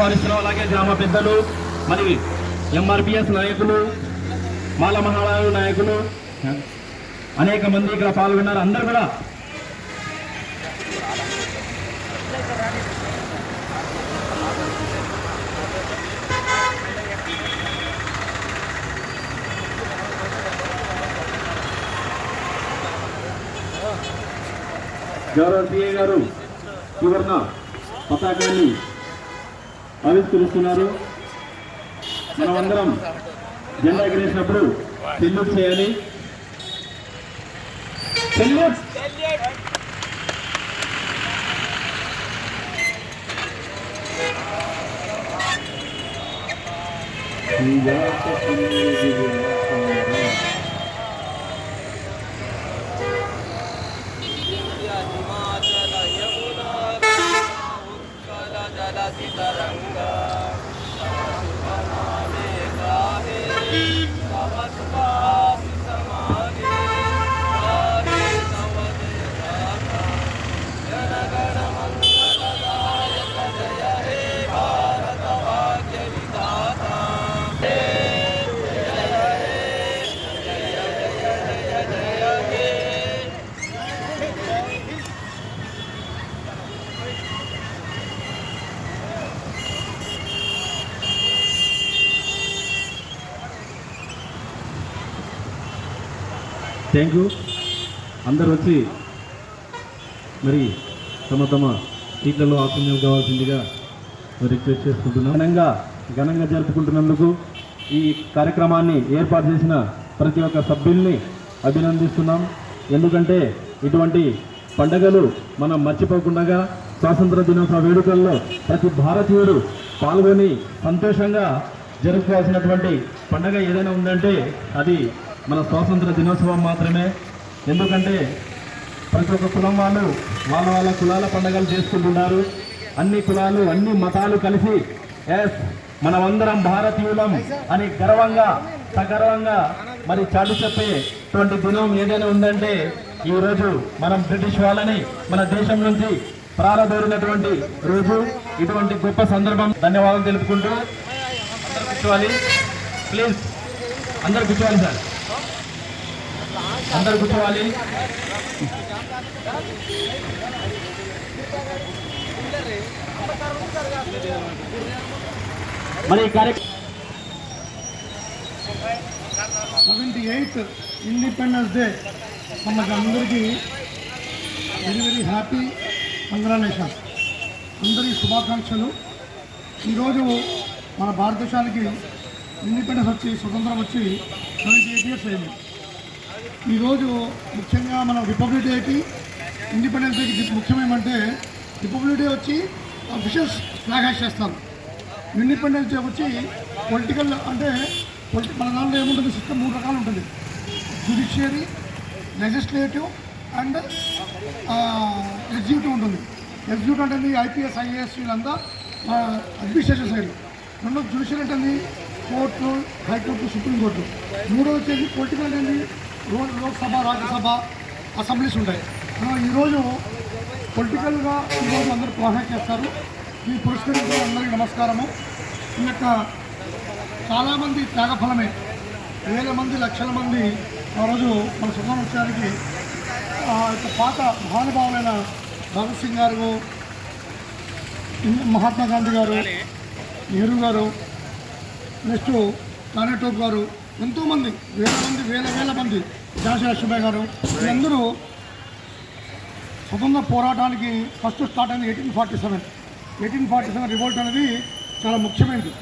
వారిస్తున్నాం అలాగే గ్రామ పెద్దలు మరి ఎంఆర్పిఎస్ నాయకులు మాల మహారాజు నాయకులు అనేక మంది ఇక్కడ పాల్గొన్నారు. అందరు కూడా గౌరవ సిఏ గారు సువర్ణ పతాకాన్ని ఆవిష్కరిస్తున్నారు. మనమందరం జెండా ఎగరేసినప్పుడు సెల్యూట్ చేయాలి. Salute! Yeah, Itaranguá. Thank you. అందరు వచ్చి మరి తమ తమ సీట్లలో ఆసనం కావాల్సిందిగా రిక్వెస్ట్ చేసుకుంటున్నాం. ఘనంగా ఘనంగా జరుపుకుంటున్నందుకు ఈ కార్యక్రమాన్ని ఏర్పాటు చేసిన ప్రతి ఒక్క సభ్యుల్ని అభినందిస్తున్నాం. ఎందుకంటే ఇటువంటి పండగలు మనం మర్చిపోకుండా స్వాతంత్ర దినోత్సవ వేడుకల్లో ప్రతి భారతీయుడు పాల్గొని సంతోషంగా జరుపుకోవాల్సినటువంటి పండగ ఏదైనా ఉందంటే అది మన స్వాతంత్ర దినోత్సవం మాత్రమే. ఎందుకంటే ప్రతి ఒక్క కులం వాళ్ళు వాళ్ళ వాళ్ళ కులాల పండుగలు చేసుకుంటున్నారు. అన్ని కులాలు అన్ని మతాలు కలిసి ఎస్ మనమందరం భారతీయులం అని గర్వంగా సగర్వంగా మరి చాటు చెప్పేటువంటి దినం ఏదైనా ఉందంటే ఈ రోజు మనం బ్రిటిష్ వాళ్ళని మన దేశం నుంచి ప్రారదోరినటువంటి రోజు. ఇటువంటి గొప్ప సందర్భం ధన్యవాదాలు తెలుపుకుంటూ అందరు కూర్చోవాలి. ప్లీజ్ అందరు కూర్చోవాలి సార్. అందరు కూర్చోవాలి. మరి సెవెంటీ ఎయిత్ ఇండిపెండెన్స్ డే మనకు అందరికీ వెరీ వెరీ హ్యాపీ కంగ్రాలేషన్ అందరికీ శుభాకాంక్షలు. ఈరోజు మన భారతదేశానికి ఇండిపెండెన్స్ వచ్చి స్వతంత్రం వచ్చి సెవెంటీ ఎయిట్ ఇయర్స్ అయింది. ఈరోజు ముఖ్యంగా మనం రిపబ్లిక్ డేకి ఇండిపెండెన్స్ డేకి ముఖ్యమేమంటే రిపబ్లిక్ డే వచ్చి అఫీషియల్స్ ఫ్లాగ్ హ్యాష్ చేస్తారు. ఇండిపెండెన్స్ డే వచ్చి పొలిటికల్ అంటే పొలిటి మన దాంట్లో ఏముంటుంది? సిస్టమ్ మూడు రకాలు ఉంటుంది. జ్యుడిషియరీ లెజిస్లేటివ్ అండ్ ఎగ్జిక్యూటివ్ ఉంటుంది. ఎగ్జిక్యూటివ్ అంటే ఐపీఎస్ ఐఏఎస్ వీళ్ళంతా అడ్మినిస్ట్రేషన్ సైడ్ రెండో జ్యుడిషియరీ అంటే court high court supreme court మూడో వచ్చేసి పొలిటికల్ అంటే లోక్సభ రాజ్యసభ అసెంబ్లీస్ ఉంటాయి. మనం ఈరోజు పొలిటికల్గా ఈరోజు అందరూ ప్రోత్సాహం చేస్తారు. ఈ పురస్కరించిన అందరికీ నమస్కారము. ఈ యొక్క చాలామంది త్యాగఫలమే. వేల మంది లక్షల మంది ఆ రోజు మన స్వతంత్రానికి ఆ యొక్క పాత మహానుభావులైన భగత్ సింగ్ గారు మహాత్మా గాంధీ గారు నెహ్రూ గారు నెక్స్ట్ కానేటోప్ గారు ఎంతోమంది వేల మంది వేల వేల మంది ఝాన్సీ లక్ష్మీబాయి గారు. వీళ్ళందరూ స్వతంత్ర పోరాటానికి ఫస్ట్ స్టార్ట్ అయింది eighteen forty seven. Eighteen forty seven revolt అనేది చాలా ముఖ్యమైనది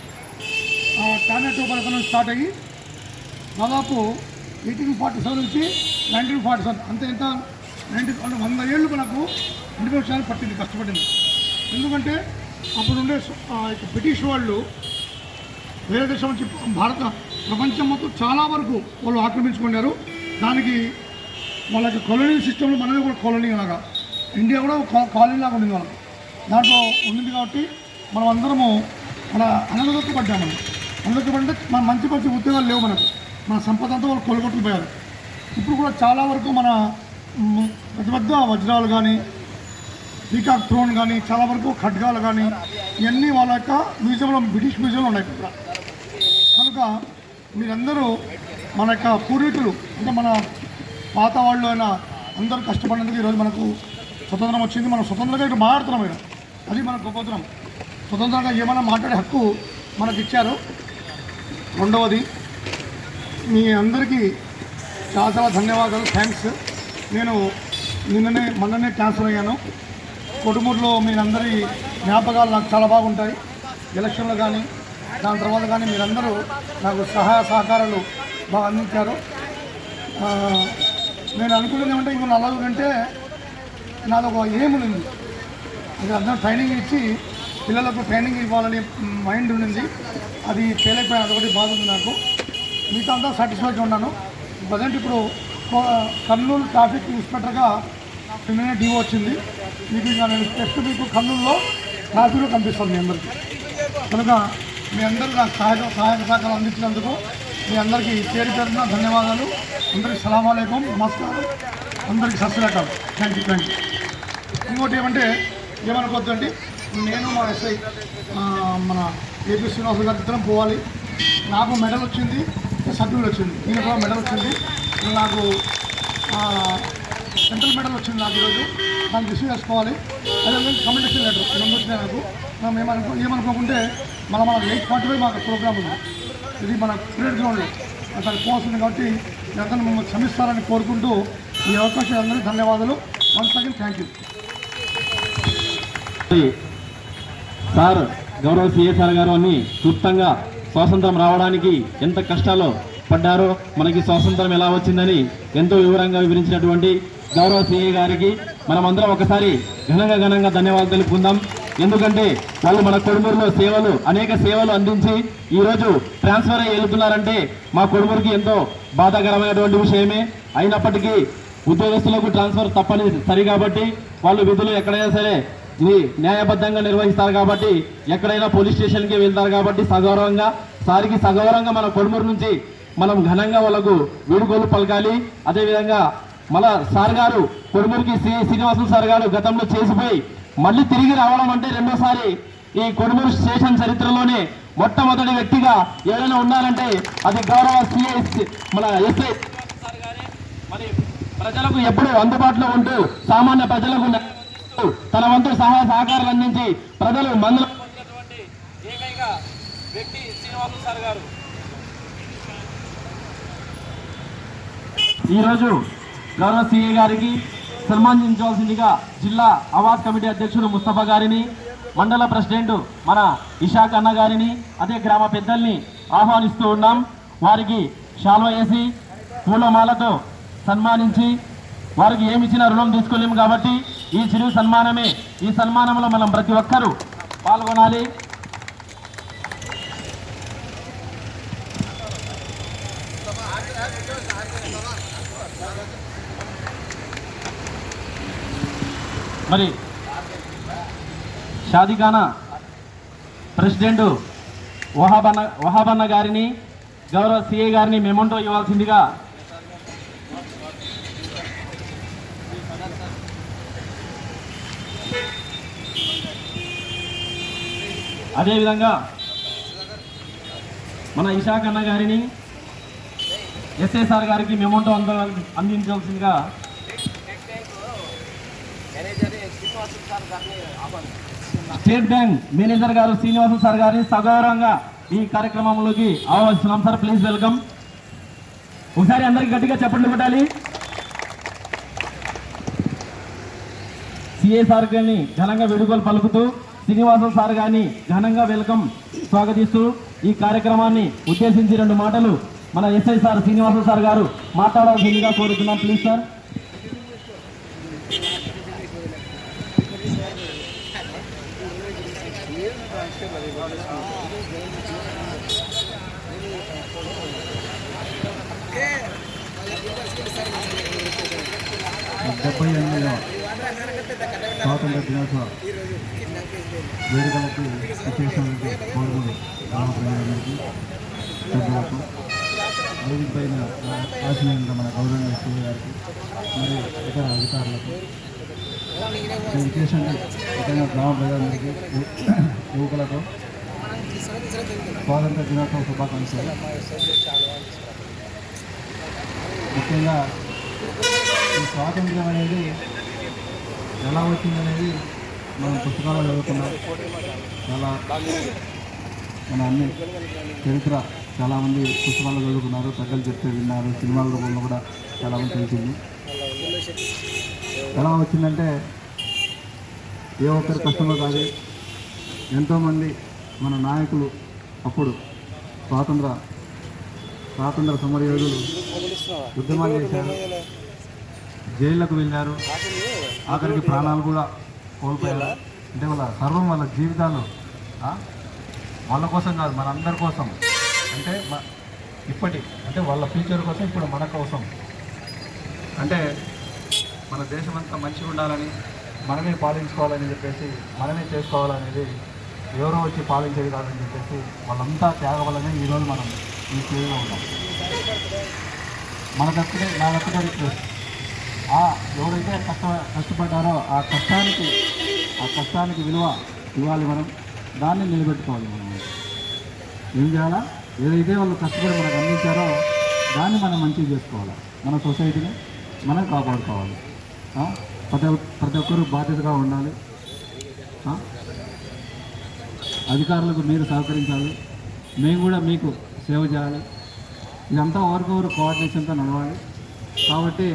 టానెట్ నుంచి స్టార్ట్ అయ్యి దాదాపు ఎయిటీన్ ఫార్టీ సెవెన్ నుంచి నైన్టీన్ ఫార్టీ సెవెన్ అంతే ఎంత? నైన్టీన్ అంటే వంద ఏళ్ళు మనకు ఇండిపెండెన్స్ పట్టింది కష్టపడింది. ఎందుకంటే అప్పుడు ఉండే బ్రిటిష్ వాళ్ళు వేరే దేశం నుంచి భారత ప్రపంచం మొత్తం చాలా వరకు వాళ్ళు ఆక్రమించుకున్నారు. దానికి వాళ్ళకి కొలనీ సిస్టంలో మనమే కూడా కాలనీ లాగా. ఇండియా కూడా కాలనీ లాగా ఉంది వాళ్ళకి. దాంట్లో ఉంది కాబట్టి మనం అందరము మన అనగదొక్కబడ్డాము అనగొక్కబడితే మన మంచి మంచి ఉద్యోగాలు లేవు మనకు. మన సంపద అంతా వాళ్ళు కొలగొట్టుకు పోయారు. ఇప్పుడు కూడా చాలా వరకు మన పెద్ద పెద్ద వజ్రాలు కానీ పీకాక్ థ్రోన్ కానీ చాలా వరకు ఖడ్గాలు కానీ ఇవన్నీ వాళ్ళ యొక్క మ్యూజియంలో బ్రిటిష్ మ్యూజియంలో ఉన్నాయి ఇక్కడ కనుక మీరందరూ మన యొక్క పూర్వీకులు అంటే మన పాత వాళ్ళు అయినా అందరూ కష్టపడినందుకు ఈరోజు మనకు స్వతంత్రం వచ్చింది. మనం స్వతంత్రంగా ఇటు మాట్లాడుతున్నాం ఇక్కడ. అది మన గొప్పతనం. స్వతంత్రంగా ఏమైనా మాట్లాడే హక్కు మనకి ఇచ్చారు. రెండవది మీ అందరికీ చాలా చాలా ధన్యవాదాలు. థ్యాంక్స్ నేను నిన్ననే మొన్ననే ట్రాన్స్ఫర్ అయ్యాను. కొడుమూరులో మీరందరి జ్ఞాపకాలు నాకు చాలా బాగుంటాయి. ఎలక్షన్లో కానీ దాని తర్వాత కానీ మీరందరూ నాకు సహాయ సహకారాలు బాగా అందించారు. నేను అనుకున్నది ఏమంటే ఇంకో నలుగురు కంటే నాది ఒక ఏం ఉంది. అది అందరం ట్రైనింగ్ ఇచ్చి పిల్లలకు ట్రైనింగ్ ఇవ్వాలని మైండ్ ఉండింది. అది చేయలేకపోయాను అదొకటి బాధ ఉంది నాకు. మీతో అంతా సాటిస్ఫైగా ఉన్నాను. ప్రజెంట్ ఇప్పుడు కర్నూలు ట్రాఫిక్ ఇన్స్పెక్టర్గా నిన్ననే డివో వచ్చింది. మీకు ఇంకా నేను టెస్ట్ మీకు కర్నూలులో ట్రాఫిక్లో కనిపిస్తుంది మీ అందరికీ. కనుక మీ అందరూ నాకు సహాయ సహాయక సహకారం అందించినందుకు మీ అందరికీ పేరు పేరున ధన్యవాదాలు. అందరికీ సలామాలేకం నమస్కారం. అందరికీ సస్యలేకాలు థ్యాంక్ యూ థ్యాంక్ యూ ఇంకోటి ఏమంటే ఏమనుకోవద్దండి? నేను మా ఎస్ఐ మన ఏపీ శ్రీనివాస గారి ఇద్దరం పోవాలి. నాకు మెడల్ వచ్చింది సర్టిఫికేట్ వచ్చింది. నేను కూడా మెడల్ వచ్చింది. నాకు సెంట్రల్ మెడల్ వచ్చింది నాకు ఈరోజు. దాన్ని రిసీవ్ చేసుకోవాలి. అదే కమ్యూనికేషన్ లెటర్ రెండు వచ్చినాయి నాకు. మనం ఏమనుకో ఏమనుకోకుంటే మన మన ఎయిట్ ఫార్టీ ఫైవ్ మాకు ప్రోగ్రామ్ ఉంది. ఇది మన క్రికెట్ గ్రౌండ్లో అతను పోతుంది కాబట్టి అతను మమ్మల్ని క్షమిస్తారని కోరుకుంటూ ఈ అవకాశం అందరికీ ధన్యవాదాలు. Once again thank you sir గౌరవ సిఏ సార్ గారు అని క్లుప్తంగా స్వాతంత్రం రావడానికి ఎంత కష్టాలు పడ్డారో మనకి స్వాతంత్రం ఎలా వచ్చిందని ఎంతో వివరంగా వివరించినటువంటి గౌరవ సిఏ గారికి మనం అందరం ఒకసారి ఘనంగా ఘనంగా ధన్యవాదాలు తెలుపుకుందాం. ఎందుకంటే వాళ్ళు మన కొడుమూరులో సేవలు అనేక సేవలు అందించి ఈరోజు ట్రాన్స్ఫర్ అయ్యి వెళ్తున్నారంటే మా కొడుమూరుకి ఎంతో బాధాకరమైనటువంటి విషయమే. అయినప్పటికీ ఉద్యోగస్తులకు ట్రాన్స్ఫర్ తప్పని సరి కాబట్టి వాళ్ళు విధులు ఎక్కడైనా సరే ఇది న్యాయబద్ధంగా నిర్వహిస్తారు కాబట్టి ఎక్కడైనా పోలీస్ స్టేషన్కి వెళ్తారు కాబట్టి సగౌరవంగా సారికి సగౌరవంగా మన కొడుమూరు నుంచి మనం ఘనంగా వాళ్ళకు వీడుకోలు పలకాలి. అదేవిధంగా మళ్ళా సార్ గారు కొడుమూరికి శ్రీ శ్రీనివాసులు సార్ గారు గతంలో చేసిపోయి మళ్ళీ తిరిగి రావడం అంటే రెండోసారి ఈ కొడుమూరు స్టేషన్ చరిత్రలోనే మొట్టమొదటి వ్యక్తిగా ఏదైనా ఉన్నారంటే అది గౌరవ సిఐ మన ఎస్ఐ మరి ప్రజలకు ఎప్పుడూ అందుబాటులో ఉంటూ సామాన్య ప్రజలకు తన వంతు సహాయ సహకారాలు అందించి ప్రజలు మందులు ఏకైక వ్యక్తి సార్ గారు. ఈరోజు గౌరవ సిఏ గారికి సన్మానించవలసిందిగా జిల్లా అవార్డ్ కమిటీ అధ్యక్షుడు ముస్తఫా గారిని మండల ప్రెసిడెంట్ మన ఇషాక్ అన్న గారిని అదే గ్రామ పెద్దల్ని ఆహ్వానిస్తూ ఉన్నాం. వారికి షాల్వ వేసి పూలమాలతో సన్మానించి వారికి ఏమి ఇచ్చినా రుణం తీసుకోలేము కాబట్టి ఈ చిరు సన్మానమే ఈ సన్మానంలో మనం ప్రతి ఒక్కరూ పాల్గొనాలి. మరి షాదిఖానా ప్రెసిడెంట్ వహాబన్న వహాబన్న గారిని గౌరవ సిఐ గారిని మెమోంటో ఇవ్వాల్సిందిగా అదేవిధంగా మన ఇషాకన్న గారిని ఎస్ఎస్ఆర్ గారికి మెమోంటో అంద అందించాల్సిందిగా స్టేట్ బ్యాంక్ మేనేజర్ గారు శ్రీనివాస సార్ గారిని సగౌరవంగా ఈ కార్యక్రమంలోకి ఆహ్వానిస్తున్నాం సార్ ప్లీజ్ వెల్కమ్ ఒకసారి అందరికి గట్టిగా చెప్పండి కొట్టాలి. సిఏ సార్ గారిని ఘనంగా వేడుకలు పలుకుతూ శ్రీనివాస సార్ గారిని ఘనంగా వెల్కమ్ స్వాగతిస్తూ ఈ కార్యక్రమాన్ని ఉద్దేశించి రెండు మాటలు మన ఎస్ఐ సార్ శ్రీనివాస సార్ గారు మాట్లాడాల్సిందిగా కోరుతున్నాం. ప్లీజ్ సార్ డెబ్బై ఎనిమిదవ స్వాతంత్ర దినోత్సవ వేడుకలకు విశేషానికి పాల్గొని గ్రామ ప్రజలందరికీ పెద్దలకు వేదికపైన ఆశీనంగా మన గౌరవ సీఎం గారికి మరియు ఇతర అధికారులకు విశేషంగా ఇతర గ్రామ ప్రజలందరికీ యువకులకు స్వాతంత్ర దినోత్సవ శుభాకాంక్షలు. ముఖ్యంగా ఈ స్వాతంత్రం అనేది ఎలా వచ్చిందనేది మనం పుస్తకాలు చదువుకున్నాం. చాలా మన అన్ని చరిత్ర చాలామంది పుస్తకాలు చదువుకున్నారు పెద్దలు చెప్తే విన్నారు సినిమాల రూపంలో కూడా చాలామంది తెలిసింది ఎలా వచ్చిందంటే ఏ ఒక్కరి కష్టంలో కాదు ఎంతోమంది మన నాయకులు అప్పుడు స్వాతంత్ర స్వాతంత్ర సమరయోధులు ఉద్యమాలు చేశారు. జైళ్ళకు వెళ్ళారు. ఆఖరికి ప్రాణాలు కూడా కోల్పోయారు. అంటే వాళ్ళ సర్వం వాళ్ళ జీవితాలు వాళ్ళ కోసం కాదు మన అందరి కోసం. అంటే మ- ఇప్పటి అంటే వాళ్ళ ఫ్యూచర్ కోసం ఇప్పుడు మన కోసం. అంటే మన దేశమంతా మంచిగా ఉండాలని మనమే పాలించుకోవాలని చెప్పేసి మనమే చేసుకోవాలనేది ఎవరో వచ్చి పాలించేది కాదని చెప్పేసి వాళ్ళంతా త్యాగ వల్లనే ఈరోజు మనం ఈ స్టేజ్లో ఉన్నాం. మన దక్కడే నా దక్కడే రిక్వెస్ట్. ఆ ఎవరైతే కష్ట కష్టపడ్డారో ఆ కష్టానికి ఆ కష్టానికి విలువ ఇవ్వాలి మనం దాన్ని నిలబెట్టుకోవాలి మనం. ఏం చేయాలా? ఏదైతే వాళ్ళు కష్టపడి మనకు అందించారో దాన్ని మనం మంచిగా చేసుకోవాలి? మన సొసైటీని మనం కాపాడుకోవాలి. ప్రతి ప్రతి ఒక్కరూ బాధ్యతగా ఉండాలి. అధికారులకు మీరు సహకరించాలి. మేము కూడా మీకు సేవ చేయాలి. ఇదంతా ఒకరికొకరు కోఆర్డినేషన్తో నడవాలి. కాబట్టి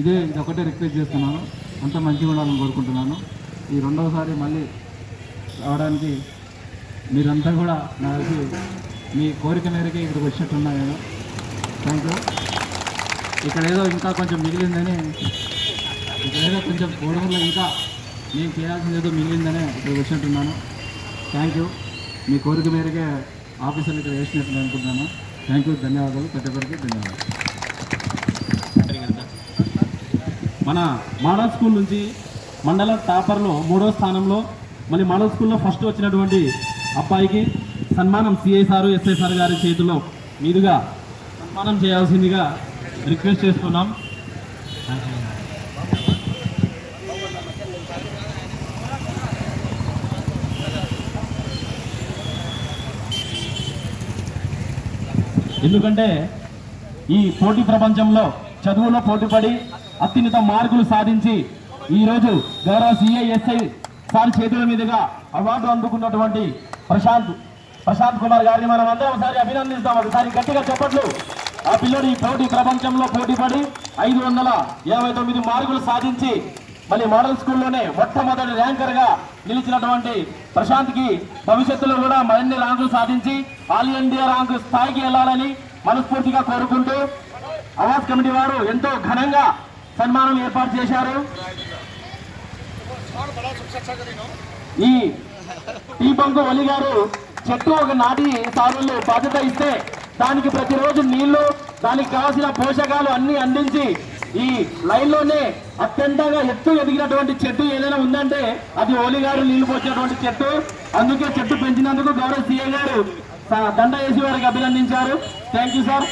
ఇదే ఇది ఒకటే రిక్వెస్ట్ చేస్తున్నాను. అంత మంచిగా ఉండాలని కోరుకుంటున్నాను. ఈ రెండవసారి మళ్ళీ రావడానికి మీరంతా కూడా నాకు మీ కోరిక మేరకే ఇక్కడికి వచ్చినట్టున్నా నేను. థ్యాంక్ యూ ఇక్కడ ఏదో ఇంకా కొంచెం మిగిలిందని ఇక్కడ ఏదో కొంచెం గొడవల్లో ఇంకా నేను చేయాల్సింది ఏదో మిగిలిందని ఇక్కడ వచ్చినట్టున్నాను థ్యాంక్ యూ మీ కోరిక మేరకే ఆఫీసర్లు ఇక్కడ వేసినట్లు అనుకుంటున్నాను. థ్యాంక్ యూ ధన్యవాదాలు. ప్రతి ఒక్కరికి ధన్యవాదాలు. మన మోడల్ స్కూల్ నుంచి మండల టాపర్లో మూడో స్థానంలో మళ్ళీ మోడల్ స్కూల్లో ఫస్ట్ వచ్చినటువంటి అబ్బాయికి సన్మానం సిఐ సారు ఎస్ఐ సార్ గారి చేతిలో మీదుగా సన్మానం చేయాల్సిందిగా రిక్వెస్ట్ చేస్తున్నాం. ఎందుకంటే ఈ పోటీ ప్రపంచంలో చదువులో పోటీపడి అత్యున్నత మార్కులు సాధించి ఈరోజు గౌరవ C I S I sir చేతుల మీదుగా అవార్డు అందుకున్నటువంటి ప్రశాంత్ ప్రశాంత్ కుమార్ గారిని మనం అందరం ఒకసారి అభినందిస్తాం. ఒకసారి గట్టిగా చెప్పట్లు. ఆ పిల్లడు ఈ పోటీ ప్రపంచంలో పోటీపడి ఐదు వందల ఇరవై తొమ్మిది మార్కులు సాధించి మళ్ళీ మోడల్ స్కూల్లోనే మొట్టమొదటి ర్యాంకర్గా నిలిచినటువంటి ప్రశాంత్కి భవిష్యత్తులో కూడా మరిన్ని ర్యాంకులు సాధించి ఆల్ ఇండియా ర్యాంకు స్థాయికి వెళ్ళాలని మనస్ఫూర్తిగా కోరుకుంటూ అవాజ్ కమిటీ వారు ఎంతో ఘనంగా సన్మానం ఏర్పాటు చేశారు. ఈ టీ బంకు ఒలి గారు చెట్టు ఒక నాటి సాగులు బాధ్యత ఇస్తే దానికి ప్రతిరోజు నీళ్ళు దానికి కావాల్సిన పోషకాలు అన్ని అందించి ఈ లైన్లోనే అత్యంతగా ఎత్తు ఎదిగినటువంటి చెట్టు ఏదైనా ఉందంటే అది ఓలి గారు నీళ్ళు పోసినటువంటి చెట్టు. అందుకే చెట్టు పెంచినందుకు గౌరవ సీఏ గారు దండ వేసి వారికి అభినందించారు. థ్యాంక్ యూ సార్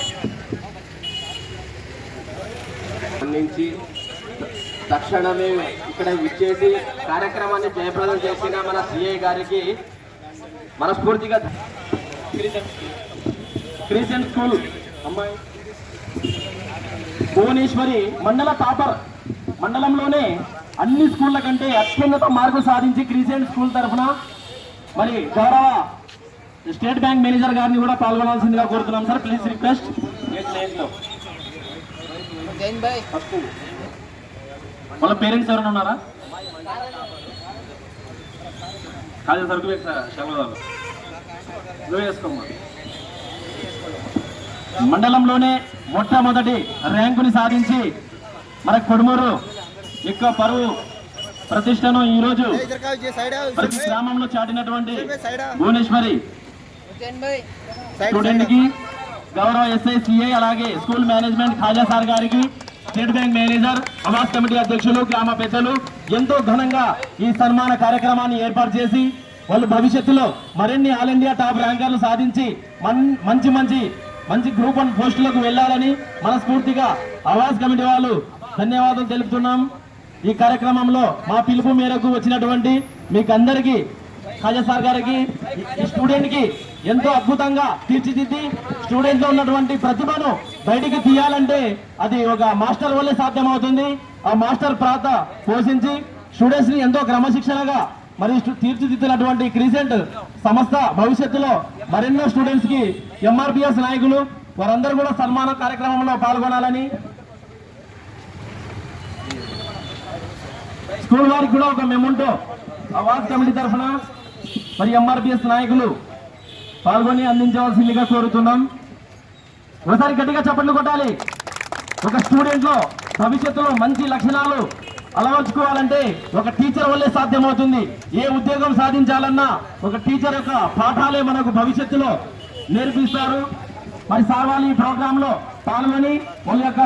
తక్షణమే ఇక్కడ విచ్చేసి కార్యక్రమాన్ని జయప్రదం చేసిన మన సిఐ గారికి మనస్ఫూర్తిగా క్రిస్టియన్ స్కూల్ అమ్మాయి. భువనేశ్వరి మండల టాపర్. మండలంలోనే అన్ని స్కూళ్ళ కంటే అత్యున్నత మార్కులు సాధించి క్రీసెంట్ స్కూల్ తరఫున మరి గౌరవ స్టేట్ బ్యాంక్ మేనేజర్ గారిని కూడా పాల్గొనాల్సిందిగా కోరుతున్నాం సార్. ప్లీజ్ రిక్వెస్ట్ వాళ్ళ పేరెంట్స్ ఎవరైనా ఉన్నారా? కాదు సరుకు శలవాళ్ళు నువ్వు వేసుకోమ్మా. మండలంలోనే మొట్టమొదటి ర్యాంకుని సాధించి మన కొడుమూరు ఎక్కువ పరువు ప్రతిష్టను ఈరోజు ప్రతి గ్రామంలో చాటినటువంటి భువనేశ్వరి స్టూడెంట్కి గౌరవ ఎస్ఐ సిఐ అలాగే స్కూల్ మేనేజ్మెంట్ ఖాజా సార్ గారికి state bank manager Awas committee అధ్యక్షులు గ్రామ పెద్దలు ఎంతో ఘనంగా ఈ సన్మాన కార్యక్రమాన్ని ఏర్పాటు చేసి వాళ్ళు భవిష్యత్తులో మరిన్ని ఆల్ ఇండియా టాప్ ర్యాంకర్లు సాధించి మంచి మంచి మంచి గ్రూప్ వన్ పోస్టులకు వెళ్ళాలని మనస్ఫూర్తిగా అవాజ్ కమిటీ వాళ్ళు ధన్యవాదాలు తెలుపుతున్నాం. ఈ కార్యక్రమంలో మా పిలుపు మేరకు వచ్చినటువంటి మీకు అందరికీ ఖాజా సార్ గారికి స్టూడెంట్కి స్టూడెంట్కి ఎంతో అద్భుతంగా తీర్చిదిద్ది స్టూడెంట్లో ఉన్నటువంటి ప్రతిభను బయటికి తీయాలంటే అది ఒక మాస్టర్ వల్లే సాధ్యమవుతుంది. ఆ మాస్టర్ ప్రాత పోషించి స్టూడెంట్స్ని ఎంతో క్రమశిక్షణగా మరి తీర్చిదిద్దినటువంటి క్రీసెంట్ సంస్థ భవిష్యత్తులో మరెన్నో స్టూడెంట్స్కి ఎంఆర్పిఎస్ నాయకులు వారందరూ కూడా సన్మాన కార్యక్రమంలో పాల్గొనాలని. స్కూల్ వారికి కూడా ఒక మెమోంటో అవార్డ్ కమిటీ తరఫున మరి ఎంఆర్పిఎస్ నాయకులు పాల్గొని అందించవలసిందిగా కోరుతున్నాం. ఒకసారి గట్టిగా చప్పట్లు కొట్టాలి. ఒక స్టూడెంట్లో భవిష్యత్తులో మంచి లక్షణాలు అలవర్చుకోవాలంటే ఒక టీచర్ వల్లే సాధ్యమవుతుంది. ఏ ఉద్యోగం సాధించాలన్నా ఒక టీచర్ యొక్క పాఠాలే మనకు భవిష్యత్తులో నేర్పిస్తారు. మరి సార్ వాళ్ళు ఈ ప్రోగ్రాంలో పాల్గొని వాళ్ళ యొక్క